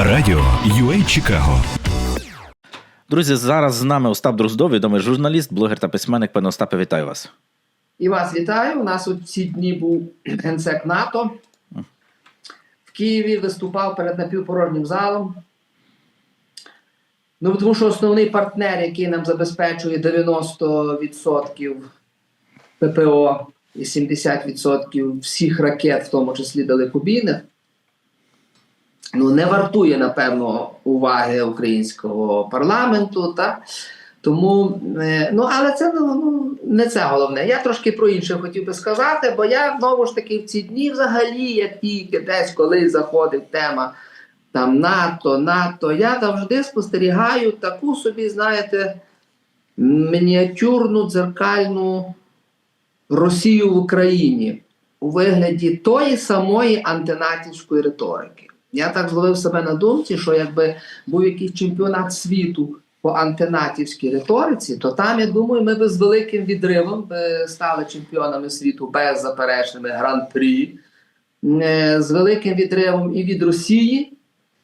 Радіо UA Чикаго. Друзі, зараз з нами Остап Дроздов, відомий журналіст, блогер та письменник. Пане Остапе, вітаю вас. І вас вітаю. У нас у ці дні був генсек НАТО. В Києві виступав перед напівпорожнім залом. Ну, тому що основний партнер, який нам забезпечує 90% ППО і 70% всіх ракет, в тому числі далекобійних, ну, не вартує, напевно, уваги українського парламенту. Та? Тому, е, ну, але це ну, не це головне. Я трошки про інше хотів би сказати, бо я знову ж таки в ці дні взагалі, як тільки десь коли заходить тема там НАТО, НАТО, я завжди спостерігаю таку собі, знаєте, мініатюрну дзеркальну Росію в Україні у вигляді тої самої антинатівської риторики. Я так зловив себе на думці, що якби був якийсь чемпіонат світу по антинатівській риториці, то там, я думаю, ми би з великим відривом би стали чемпіонами світу беззаперечними гран-прі, е, з великим відривом і від Росії,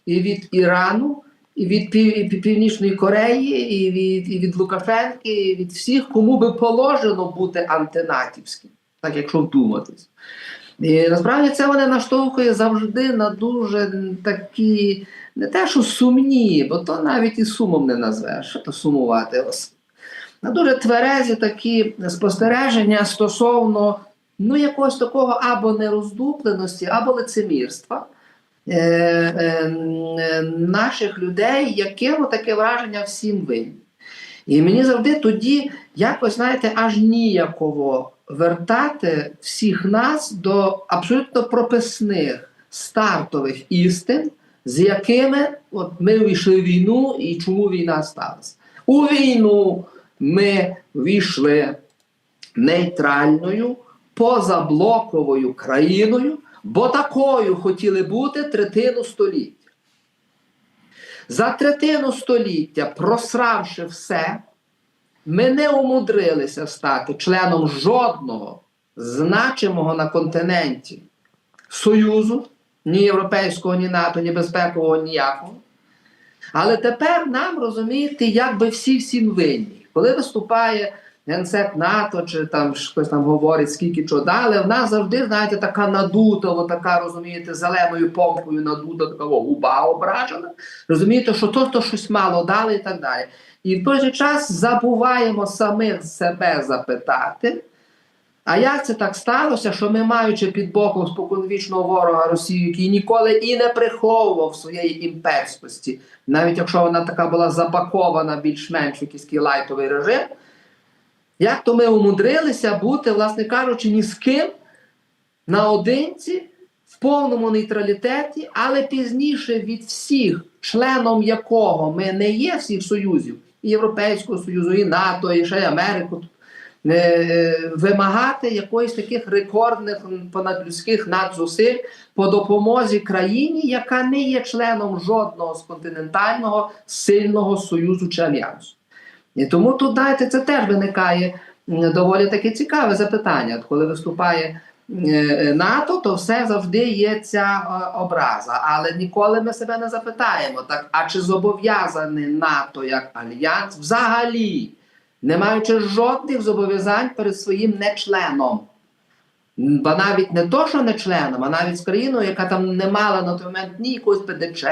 і від Ірану, і від Пів- Північної Кореї, і від, і від Лукашенки, і від всіх, кому би положено бути антинатівським, так якщо вдуматись. І насправді це мене наштовхує завжди на дуже такі, не те, що сумні, бо то навіть і сумом не назвеш, що то сумувати. На дуже тверезі такі спостереження стосовно ну, якогось такого або нероздупленості, або лицемірства. Е, е, наших людей, яким таке враження всім винні. І мені завжди тоді якось, знаєте, аж ніяково вертати всіх нас до абсолютно прописних стартових істин, з якими от ми війшли в війну і чому війна сталася. У війну ми війшли нейтральною, позаблоковою країною, бо такою хотіли бути третину століття. За третину століття, просравши все, ми не умудрилися стати членом жодного значимого на континенті Союзу, ні Європейського, ні НАТО, ні безпекового, ніякого. Але тепер нам розумієте, як би всі всім винні. Коли виступає генсек НАТО, чи там хтось там говорить, скільки чого дали, в нас завжди, знаєте, така надута, така, розумієте, зеленою помпою надута, така губа ображена. Розумієте, що то, то щось мало дали і так далі. І в той же час забуваємо самих себе запитати. А як це так сталося, що ми, маючи під боком споконвічного ворога Росію, який ніколи і не приховував своєї імперськості, навіть якщо вона така була запакована більш-менш якийсь лайтовий режим, як то ми умудрилися бути, власне кажучи, ні з ким наодинці, в повному нейтралітеті, але пізніше від всіх, членом якого ми не є всіх союзів, Європейського Союзу, і НАТО, і ще й Америку, е, вимагати якоїсь таких рекордних понадлюдських надзусиль по допомозі країні, яка не є членом жодного з континентального сильного союзу чи альянсу. І тому тут, знаєте, це теж виникає доволі таке цікаве запитання. Коли виступає НАТО, то все завжди є ця е, образа. Але ніколи ми себе не запитаємо, так, а чи зобов'язаний НАТО як альянс взагалі, не маючи жодних зобов'язань перед своїм нечленом. Бо навіть не то, що не членом, а навіть з країною, яка там не мала на той момент ні якогось ПДЧ,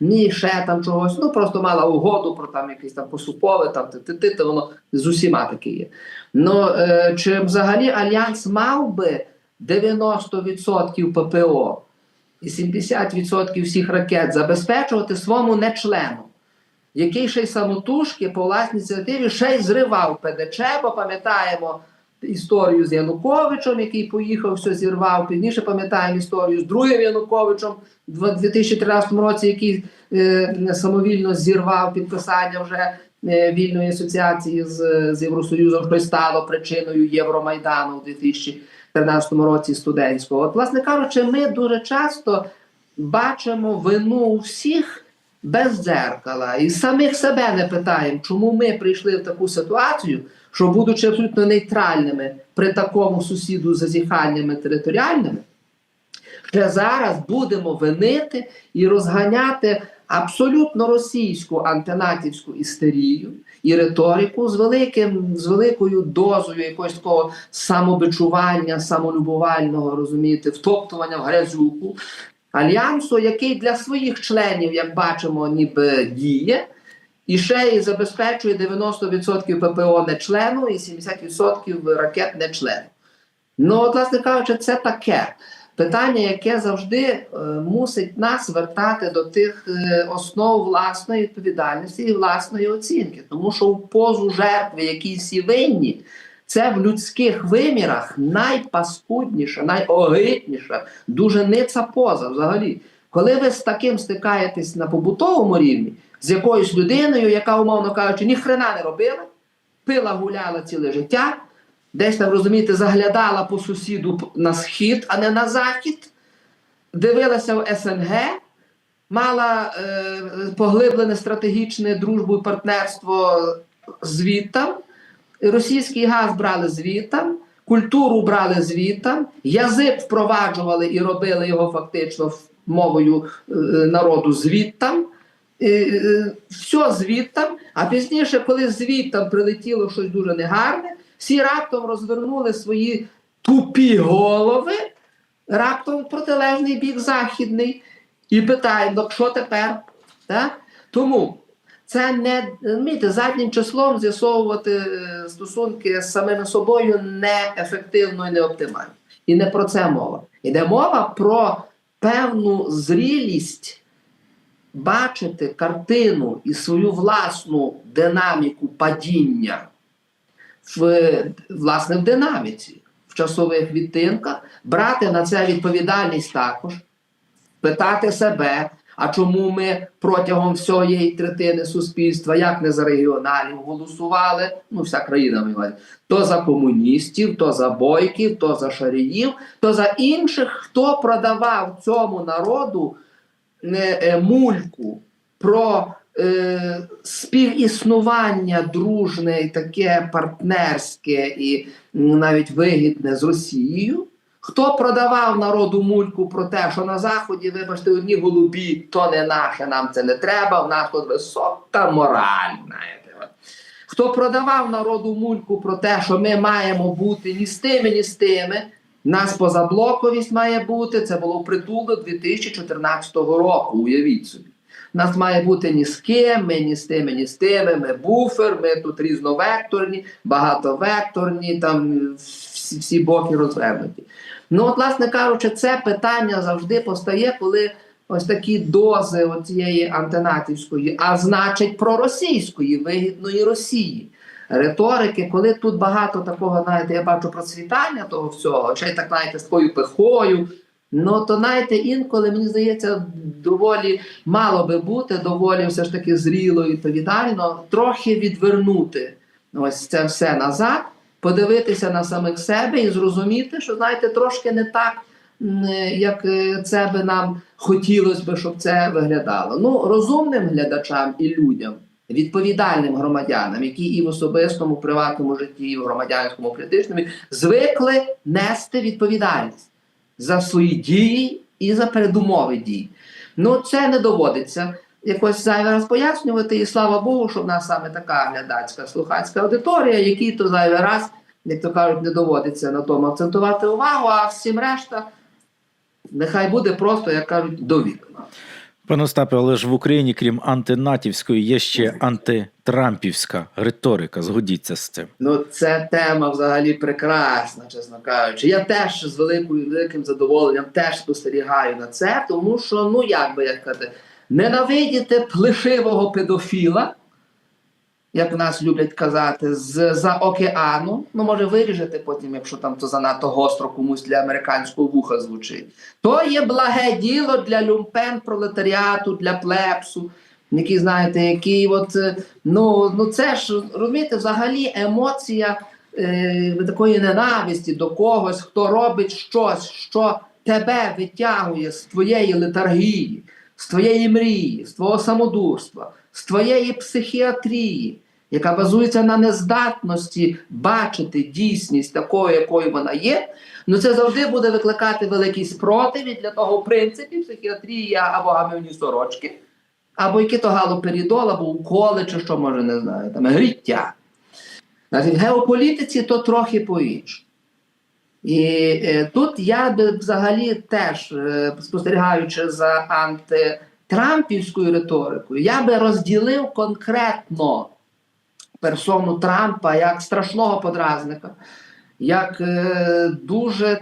ні ще там чогось, ну просто мала угоду про там якесь там поступове, там ти, ти, ти, ти воно з усіма таке є. Ну е, чи взагалі альянс мав би 90% ППО і 70% всіх ракет забезпечувати своєму нечлену? Який ще й самотужки по власній ініціативі ще й зривав ПДЧ, бо пам'ятаємо історію з Януковичем, який поїхав, все зірвав. Пізніше пам'ятаємо історію з другим Януковичем в 2013 році, який е, самовільно зірвав підписання вже е, вільної асоціації з, з Євросоюзом, що й стало причиною Євромайдану у 2013 році студентського. От, власне кажучи, ми дуже часто бачимо вину всіх без дзеркала і самих себе не питаємо, чому ми прийшли в таку ситуацію, що, будучи абсолютно нейтральними при такому сусіду з зазіханнями територіальними, ще зараз будемо винити і розганяти абсолютно російську антинатівську істерію і риторику з великим, з великою дозою якогось такого самобичування, самолюбувального, розумієте, втоптування в грязюку альянсу, який для своїх членів, як бачимо, ніби діє. І ще й забезпечує 90% ППО не члену і 70% ракет не члену. Ну, от, власне кажучи, це таке питання, яке завжди е, мусить нас вертати до тих е, основ власної відповідальності і власної оцінки. Тому що в позу жертви, які всі винні, це в людських вимірах найпаскудніша, найогидніша, дуже ниця поза взагалі. Коли ви з таким стикаєтесь на побутовому рівні, з якоюсь людиною, яка, умовно кажучи, ні хрена не робила, пила, гуляла ціле життя, десь там, розумієте, заглядала по сусіду на схід, а не на захід, дивилася в СНГ, мала е, поглиблене стратегічне дружбу і партнерство звідтам, російський газ брали звідтам, культуру брали звідтам, язик впроваджували і робили його фактично мовою е, народу звідтам. Е, Все звідтам, а пізніше, коли звідтам прилетіло щось дуже негарне, всі раптом розвернули свої тупі голови, раптом протилежний бік західний, і питають, ну що тепер? Так? Тому це не розумієте, заднім числом з'ясовувати е, стосунки з самими собою неефективно і не оптимально. І не про це мова. Іде мова про певну зрілість бачити картину і свою власну динаміку падіння в, власне, в динаміці, в часових відтинках, брати на це відповідальність також, питати себе, а чому ми протягом всієї третини суспільства, як не за регіоналів, голосували, ну вся країна має, то за комуністів, то за бойків, то за шаріїв, то за інших, хто продавав цьому народу е, мульку про співіснування дружне, і таке партнерське і навіть вигідне з Росією. Хто продавав народу мульку про те, що на Заході, вибачте, одні голубі, то не наше, нам це не треба, в нас тут висока мораль. Знаєте. Хто продавав народу мульку про те, що ми маємо бути ні з тими, ні з тими, нас позаблоковість має бути, це було впритул до 2014 року, уявіть собі. Нас має бути ні з ким, ми ні з тими, ні з тими, ми буфер, ми тут різновекторні, багатовекторні, там всі, всі боки розвернуті. Ну, от, власне кажучи, це питання завжди постає, коли ось такі дози цієї антинатівської, а значить проросійської, вигідної Росії. Риторики, коли тут багато такого, знаєте, я бачу процвітання того всього, чи так, знаєте, з такою пихою. Ну, то знаєте, інколи мені здається, доволі мало би бути, доволі все ж таки зріло і відповідально, трохи відвернути ось це все назад, подивитися на самих себе і зрозуміти, що знаєте, трошки не так, як е, це би нам хотілося би, щоб це виглядало. Ну, розумним глядачам і людям, відповідальним громадянам, які і в особистому, приватному житті, і в громадянському політичному звикли нести відповідальність за свої дії і за передумови дій. Ну, це не доводиться якось зайвий раз пояснювати, і слава Богу, що в нас саме така глядацька слухацька аудиторія, якій то зайвий раз, як то кажуть, не доводиться на тому акцентувати увагу, а всім решта нехай буде просто, як кажуть, довідано. Пане Остапе, але ж в Україні, крім антинатівської, є ще антитрампівська риторика. Згодіться з цим. Ну, це тема взагалі прекрасна, чесно кажучи. Я теж з великою великим задоволенням теж спостерігаю на це, тому що, ну як би як казати, ненавидіти плешивого педофіла, як в нас люблять казати, з за океану. Ну, може, виріжете потім, якщо там то занадто гостро комусь для американського вуха звучить. То є благе діло для люмпен пролетаріату, для плепсу. Які знаєте, які от е, ну, ну це ж розумієте, взагалі емоція е, такої ненависті до когось, хто робить щось, що тебе витягує з твоєї летаргії, з твоєї мрії, з твого самодурства, з твоєї психіатрії, яка базується на нездатності бачити дійсність такою, якою вона є. Ну це завжди буде викликати великий спротив, і для того, в принципі, психіатрія або гамівні сорочки або який то галоперідол, або уколи, чи що може не знаю, там гріття. Значить, в геополітиці то трохи по-іншому. І е, тут я би взагалі теж е, спостерігаючи за антитрампівською риторикою, я би розділив конкретно персону Трампа як страшного подразника, як е, дуже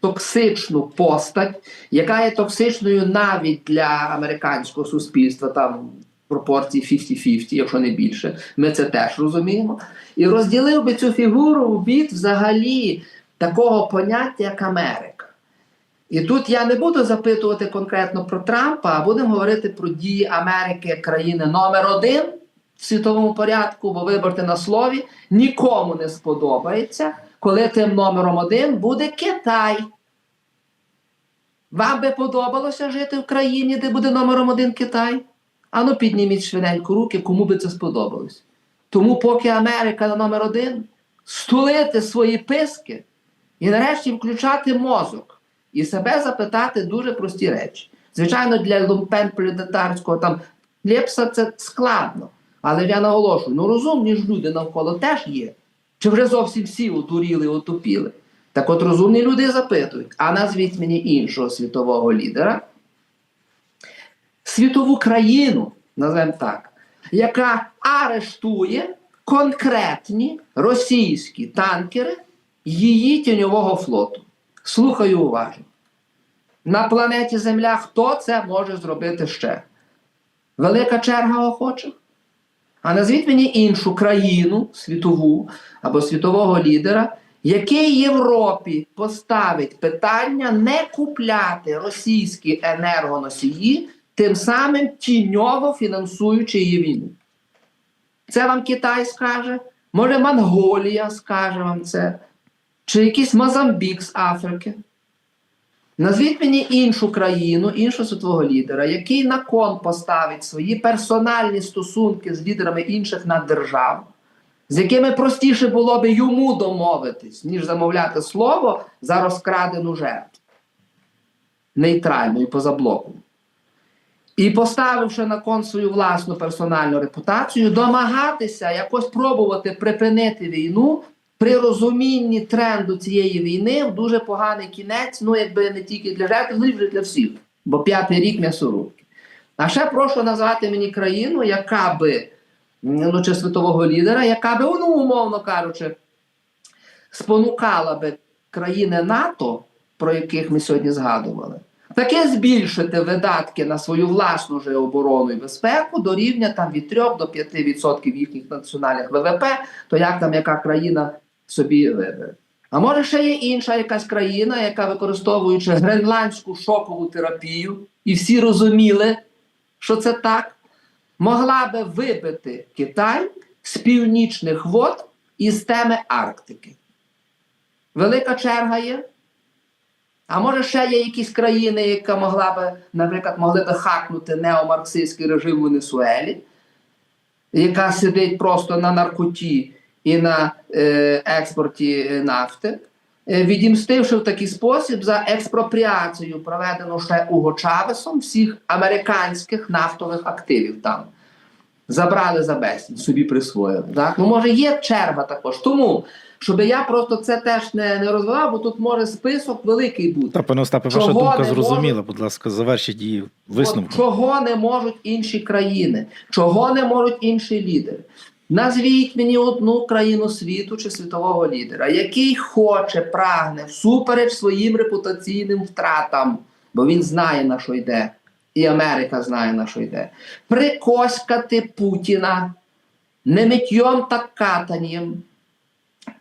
токсичну постать, яка є токсичною навіть для американського суспільства, там пропорції 50-50, якщо не більше. Ми це теж розуміємо. І розділив би цю фігуру від взагалі такого поняття, як Америка. І тут я не буду запитувати конкретно про Трампа, а будемо говорити про дії Америки як країни номер один в світовому порядку, бо виборте на слові, нікому не сподобається, коли тим номером один буде Китай. Вам би подобалося жити в країні, де буде номером один Китай? Ану, підніміть швиденько руки, кому би це сподобалось. Тому, поки Америка на номер один, стулити свої писки і нарешті включати мозок і себе запитати дуже прості речі. Звичайно, для лумпен пролетарського там Лепса це складно. Але я наголошую, ну розумні ж люди навколо теж є. Чи вже зовсім всі одуріли, отупіли? Так от розумні люди запитують, а назвіть мені іншого світового лідера, світову країну, назвемо так, яка арештує конкретні російські танкери її тіньового флоту. Слухаю уважно. На планеті Земля хто це може зробити ще? Велика черга охочих? А назвіть мені іншу країну світову або світового лідера, який Європі поставить питання не купляти російські енергоносії, тим самим тіньово фінансуючи її війну. Це вам Китай скаже, може Монголія скаже вам це, чи якийсь Мозамбік з Африки. Назвіть мені іншу країну, іншого світового лідера, який на кон поставить свої персональні стосунки з лідерами інших наддержав, з якими простіше було би йому домовитись, ніж замовляти слово за розкрадену жертву. Нейтральну і позаблокову. І поставивши на кон свою власну персональну репутацію, домагатися якось пробувати припинити війну при розумінні тренду цієї війни в дуже поганий кінець, ну якби не тільки для жертв, але й вже для всіх, бо п'ятий рік м'ясорубки. А ще прошу назвати мені країну, яка би, ну чи світового лідера, яка би, ну, умовно кажучи, спонукала би країни НАТО, про яких ми сьогодні згадували, таке збільшити видатки на свою власну же оборону і безпеку до рівня там від 3 до 5% їхніх національних ВВП, то як там яка країна собі вибере. А може ще є інша якась країна, яка використовуючи гренландську шокову терапію, і всі розуміли, що це так, могла би вибити Китай з північних вод із теми Арктики. Велика черга є. А може ще є якісь країни, яка могла би, наприклад, могли би хакнути неомарксистський режим в Венесуелі, яка сидить просто на наркоті і на е, експорті е, нафти, е, відімстивши в такий спосіб за експропріацію, проведену ще Уго Чавесом всіх американських нафтових активів там. Забрали за безцінь, собі присвоїли. Так? Ну, може, є черга також. Тому, щоб я просто це теж не, не розвивав, бо тут може список великий бути. Та, пане Остапе, ваша думка зрозуміла. Будь ласка, завершіть її От чого не можуть інші країни, чого не можуть інші лідери. Назвіть мені одну країну світу чи світового лідера, який хоче, прагне всупереч своїм репутаційним втратам, бо він знає, на що йде, і Америка знає, на що йде. Прикоськати Путіна не миттєм та катанням,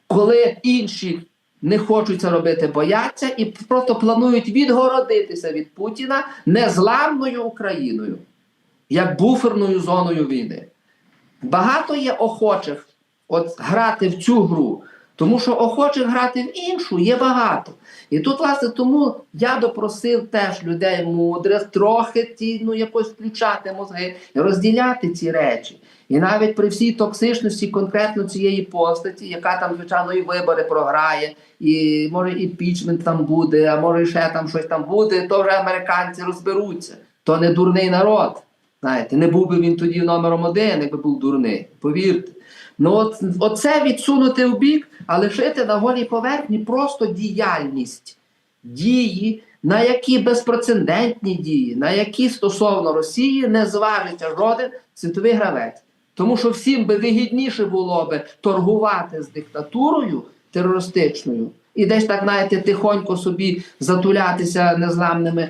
коли інші не хочуть це робити, бояться і просто планують відгородитися від Путіна незламною Україною, як буферною зоною війни. Багато є охочих от грати в цю гру, тому що охочих грати в іншу є багато. І тут, власне, тому я би просив теж людей мудрих трохи ті, ну, якось включати мозги, розділяти ці речі. І навіть при всій токсичності конкретно цієї постаті, яка там, звичайно, і вибори програє, і може і пічмент там буде, а може ще там щось там буде, то вже американці розберуться. То не дурний народ. Знаєте, не був би він тоді номером один, якби був дурний. Повірте. Ну, от, оце відсунути в бік, а лишити на голій поверхні просто діяльність, дії, на які безпрецедентні дії, на які стосовно Росії не зважиться жоден світовий гравець. Тому що всім би вигідніше було би торгувати з диктатурою терористичною і десь так, знаєте, тихонько собі затулятися незламними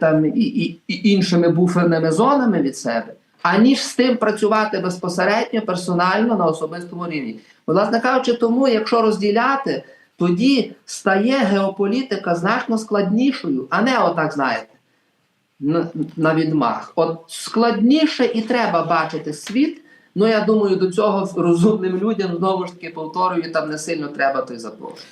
там, і, і, і іншими буферними зонами від себе, аніж з тим працювати безпосередньо, персонально на особистому рівні. Власне кажучи, тому, якщо розділяти, тоді стає геополітика значно складнішою, а не отак, знаєте, на, на відмах. От складніше і треба бачити світ. Ну, я думаю, до цього розумним людям знову ж таки повторюю, там не сильно треба той запрошувати.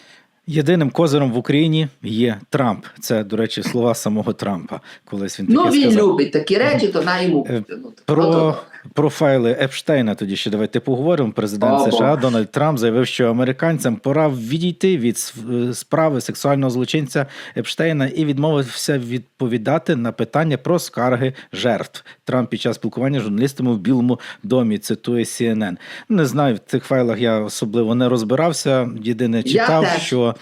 Єдиним козиром в Україні є Трамп. Це, до речі, слова самого Трампа. Колись він таке Ну, він сказав. любить такі речі, то на йому. Е, ну, Про, то- про файли Епштейна тоді ще давайте поговоримо. Президент О, США Дональд Трамп заявив, що американцям пора відійти від е, справи сексуального злочинця Епштейна і відмовився відповідати на питання про скарги жертв. Трамп під час спілкування з журналістами в Білому домі цитує CNN. Не знаю, в цих файлах я особливо не розбирався. Єдине читав, що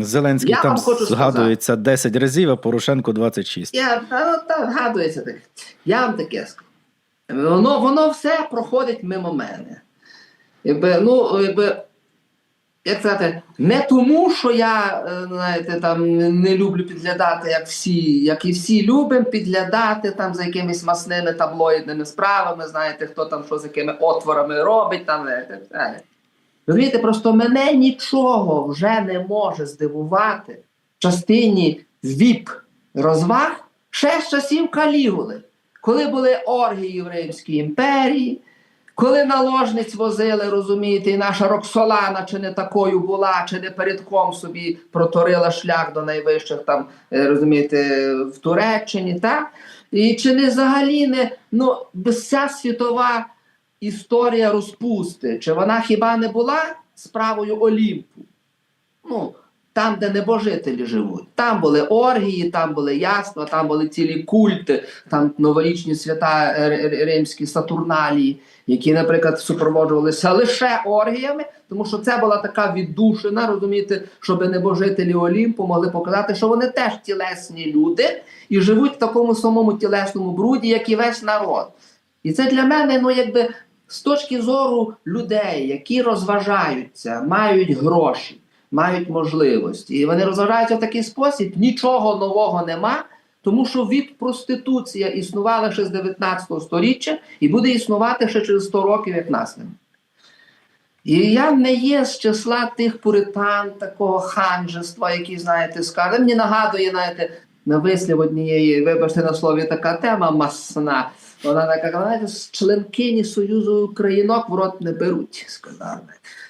Зеленський Я там згадується 10 разів, а Порошенко 26. Я та, ну, та, згадується. Я вам таке скажу. Воно, воно все проходить мимо мене. Якби, ну, якби, як сказати, не тому, що я е, знаєте, там, не люблю підглядати, як всі, як і всі любимо підглядати там, за якимись масними таблоїдними справами, знаєте, хто там що з якими отворами робить. Там, знаєте, знаєте. Розумієте, просто мене нічого вже не може здивувати в частині ВІП розваг ще з часів Калігули, коли були оргії в Римській імперії, коли наложниць возили, розумієте, і наша Роксолана чи не такою була, чи не передком собі проторила шлях до найвищих там, е, розумієте, в Туреччині, так? І чи не взагалі не ну, вся світова історія розпусти, чи вона хіба не була справою Олімпу? Ну, там, де небожителі живуть. Там були оргії, там були ясла, там були цілі культи, там новорічні свята е, римські сатурналії, які, наприклад, супроводжувалися лише оргіями, тому що це була така віддушина, розумієте, щоб небожителі Олімпу могли показати, що вони теж тілесні люди і живуть в такому самому тілесному бруді, як і весь народ. І це для мене, ну якби з точки зору людей, які розважаються, мають гроші, мають можливості, і вони розважаються в такий спосіб, нічого нового нема, тому що від проституція існувала ще з 19 століття і буде існувати ще через 100 років, як нас нема. І я не є з числа тих пуритан, такого ханжества, які, знаєте, скаже. Мені нагадує, знаєте, на вислів однієї, вибачте на слові, така тема масна. Вона така, знаєте, членкині Союзу Українок в рот не беруть, сказали.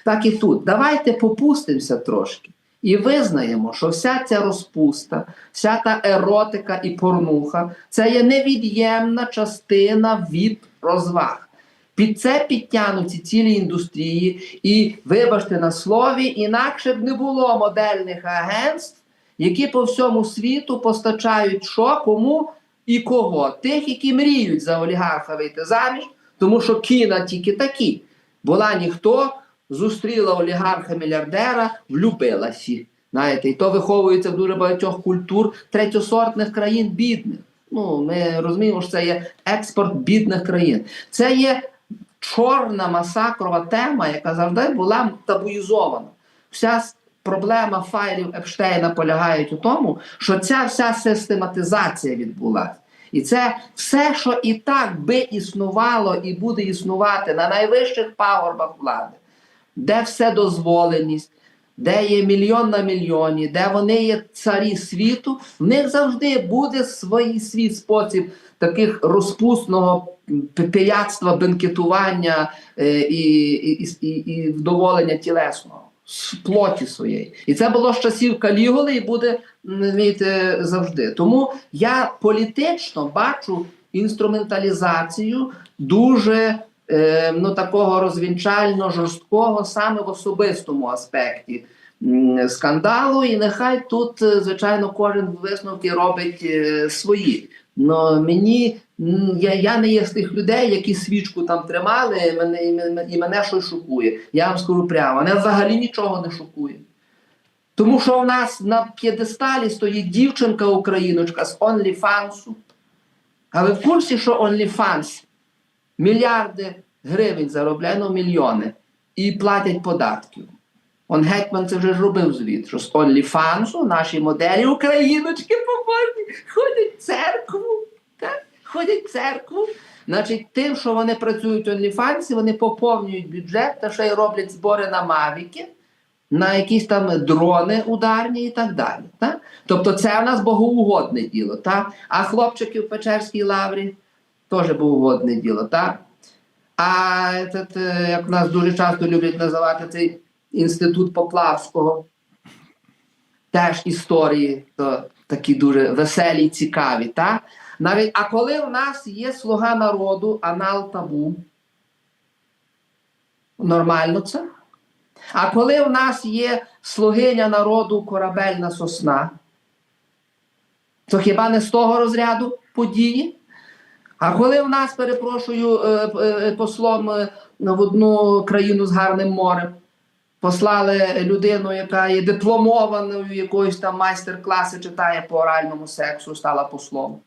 Так і тут. Давайте попустимося трошки і визнаємо, що вся ця розпуста, вся та еротика і порнуха це є невід'ємна частина від розваг. Під це підтягнуті цілі індустрії, і, вибачте на слові, інакше б не було модельних агентств, які по всьому світу постачають що, кому і кого. Тих, які мріють за олігарха вийти заміж, тому що кіна тільки такі. Була ніхто, зустріла олігарха-мільярдера, влюбилася. Знаєте, і то виховується в дуже багатьох культур третьосортних країн бідних. Ну, ми розуміємо, що це є експорт бідних країн. Це є чорна масакрова тема, яка завжди була табуїзована. Вся проблема файлів Епштейна полягає у тому, що ця вся систематизація відбулася. І це все, що і так би існувало і буде існувати на найвищих пагорбах влади, де все дозволеність, де є мільйон на мільйоні, де вони є царі світу, в них завжди буде свій свій спосіб таких розпусного пияцтва, бенкетування е, і, і, і, і вдоволення тілесного з плоті своєї. І це було з часів Калігули і буде розумієте, завжди. Тому я політично бачу інструменталізацію дуже е, ну, такого розвінчально жорсткого саме в особистому аспекті скандалу. І нехай тут, е, звичайно, кожен висновки робить е, свої. Но мені Я, я не є з тих людей, які свічку там тримали, і мене, і мене, і мене щось шокує. Я вам скажу прямо, мене взагалі нічого не шокує. Тому що у нас на п'єдесталі стоїть дівчинка україночка з OnlyFans. А ви в курсі, що OnlyFans мільярди гривень заробляє, ну мільйони, і платять податків. Он гетьман це вже ж робив звіт, що з OnlyFans наші моделі україночки побожні ходять в церкву. Ходять в церкву. Значить, тим, що вони працюють в OnlyFans, вони поповнюють бюджет та ще й роблять збори на мавіки, на якісь там дрони ударні і так далі. Так? Тобто це в нас богоугодне діло. Так? А хлопчики в Печерській лаврі теж богоугодне діло. Так? А этот, е, як нас дуже часто люблять називати цей інститут Поплавського, теж історії то такі дуже веселі цікаві. Так? Навіть, а коли в нас є слуга народу, анал табу, нормально це? А коли в нас є слугиня народу корабельна сосна, то хіба не з того розряду події? А коли в нас, перепрошую, е, е, послом е, в одну країну з гарним морем, послали людину, яка є дипломованою, якоїсь там майстер-класи читає по оральному сексу, стала послом.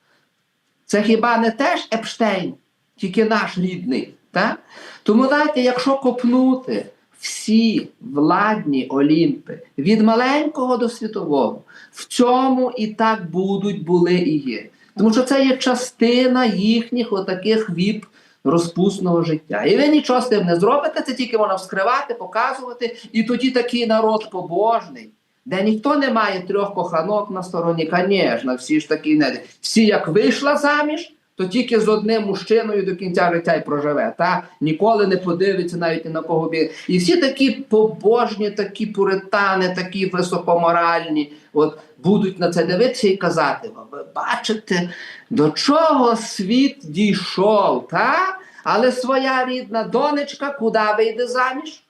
Це хіба не теж Епштейн, тільки наш рідний. Так? Тому знаєте, якщо копнути всі владні Олімпи від маленького до світового, в цьому і так будуть, були і є. Тому що це є частина їхніх отаких віп розпусного життя. І ви нічого з тим не зробите, це тільки можна вскривати, показувати. І тоді такий народ побожний, де ніхто не має трьох коханок на стороні, звісно, всі ж такі не. Всі, як вийшла заміж, то тільки з одним мужчиною до кінця життя й проживе. Та? Ніколи не подивиться навіть ні на кого бі. І всі такі побожні, такі пуритани, такі високоморальні, от будуть на це дивитися і казати: вам, ви бачите, до чого світ дійшов, та? але своя рідна донечка куди вийде заміж?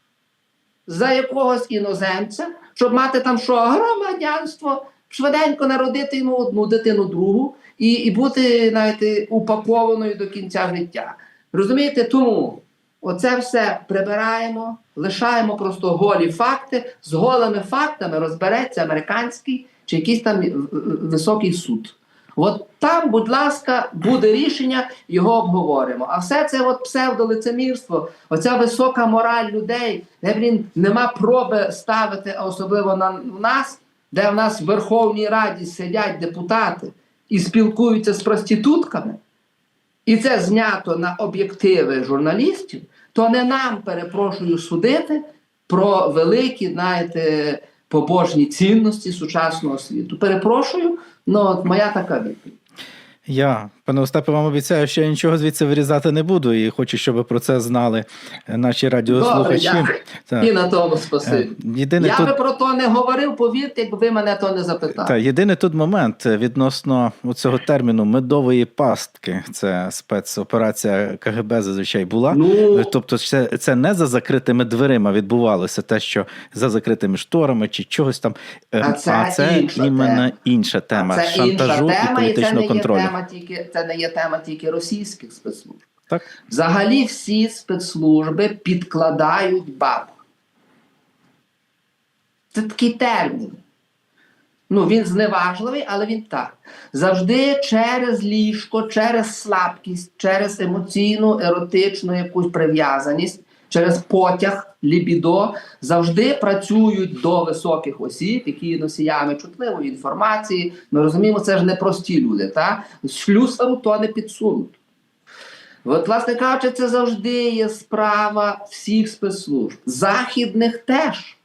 За якогось іноземця, щоб мати там що громадянство, швиденько народити йому одну дитину другу і, і бути знаєте, упакованою до кінця життя. Розумієте, тому оце все прибираємо, лишаємо просто голі факти. З голими фактами розбереться американський чи якийсь там в- в- високий суд. От там, будь ласка, буде рішення, його обговоримо. А все це от псевдолицемірство, оця висока мораль людей, де блін, нема проби ставити, а особливо на нас, де в нас в Верховній Раді сидять депутати і спілкуються з проститутками, і це знято на об'єктиви журналістів, то не нам, перепрошую, судити про великі, знаєте, побожні цінності сучасного світу. Перепрошую, ну от моя така відповідь. Я, пане Остапе, вам обіцяю, що я нічого звідси вирізати не буду, і хочу, щоб про це знали наші радіослухачі. дякую. Так. І на тому спасибі. Е, Єдине Я тут... би про то не говорив, повірте, якби ви мене то не запитали. Та, єдиний тут момент е, відносно цього терміну медової пастки. Це спецоперація КГБ зазвичай була. Ну, Е, Тобто, це, це не за закритими дверима відбувалося, те, що за закритими шторами чи чогось там. Е, А це інша іменно тема. інша тема це шантажу інша тема, і і це не політичного є контролю. тема тільки це не є тема тільки російських спецслужб. Так? Взагалі всі спецслужби підкладають баб. Це такий термін. Ну, він зневажливий, але він так. Завжди через ліжко, через слабкість, через емоційну, еротичну якусь прив'язаність, через потяг, лібідо, завжди працюють до високих осіб, які носіями чутливої інформації. Ми розуміємо, це ж не прості люди. Та? Шлюсару то не підсунуть. От, власне кажучи, це завжди є справа всіх спецслужб, західних теж.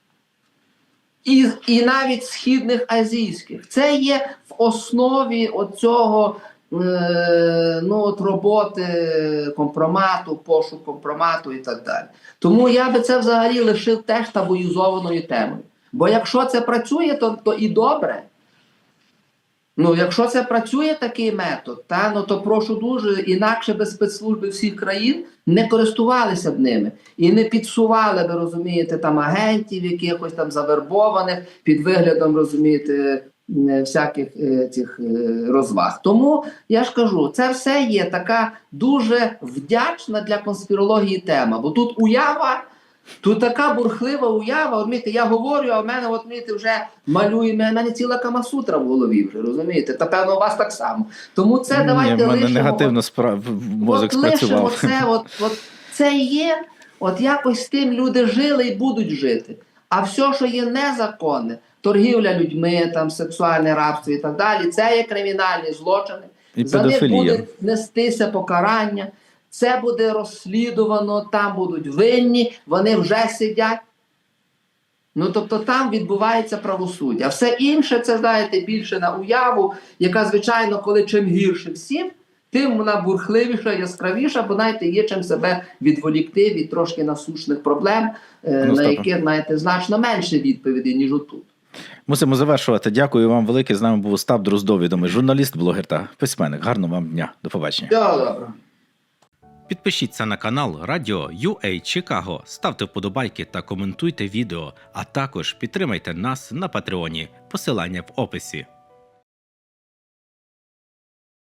І, і навіть східних азійських. Це є в основі оцього ну, от роботи компромату, пошук компромату і так далі. Тому я би це взагалі лишив теж табуїзованою темою. Бо якщо це працює, то, то і добре. Ну, якщо це працює такий метод, та, ну, то прошу дуже, інакше би спецслужби всіх країн не користувалися б ними і не підсували би, розумієте, там агентів, якихось там завербованих під виглядом, розумієте, е, всяких е, цих е, розваг. Тому я ж кажу, це все є така дуже вдячна для конспірології тема. Бо тут уява, тут така бурхлива уява. От, розумієте, я говорю, а в мене от, розумієте, вже малює, в мене ціла камасутра в голові вже, розумієте? Та певно, у вас так само. Тому це давайте Ні, в мене лишимо. негативно спра... мозок от лишимо це, от, от це є, от якось з тим люди жили і будуть жити. А все, що є незаконне, торгівля людьми, там, сексуальне рабство і так далі, це є кримінальні злочини. І За них буде нестися покарання, це буде розслідувано, там будуть винні, вони вже сидять. Ну, тобто там відбувається правосуддя. Все інше, це знаєте, більше на уяву, яка, звичайно, коли чим гірше всім, тим вона бурхливіша, яскравіша, бо знаєте, є чим себе відволікти від трошки насущних проблем, е, Ну, на яких знаєте, значно менше відповідей, ніж отут. Мусимо завершувати. Дякую вам велике. З нами був Остап Дроздов, відомий журналіст, блогер та письменник. Гарного вам дня. До побачення. Добре. Підпишіться на канал Радіо UA Чикаго, ставте вподобайки та коментуйте відео, а також підтримайте нас на Патреоні. Посилання в описі.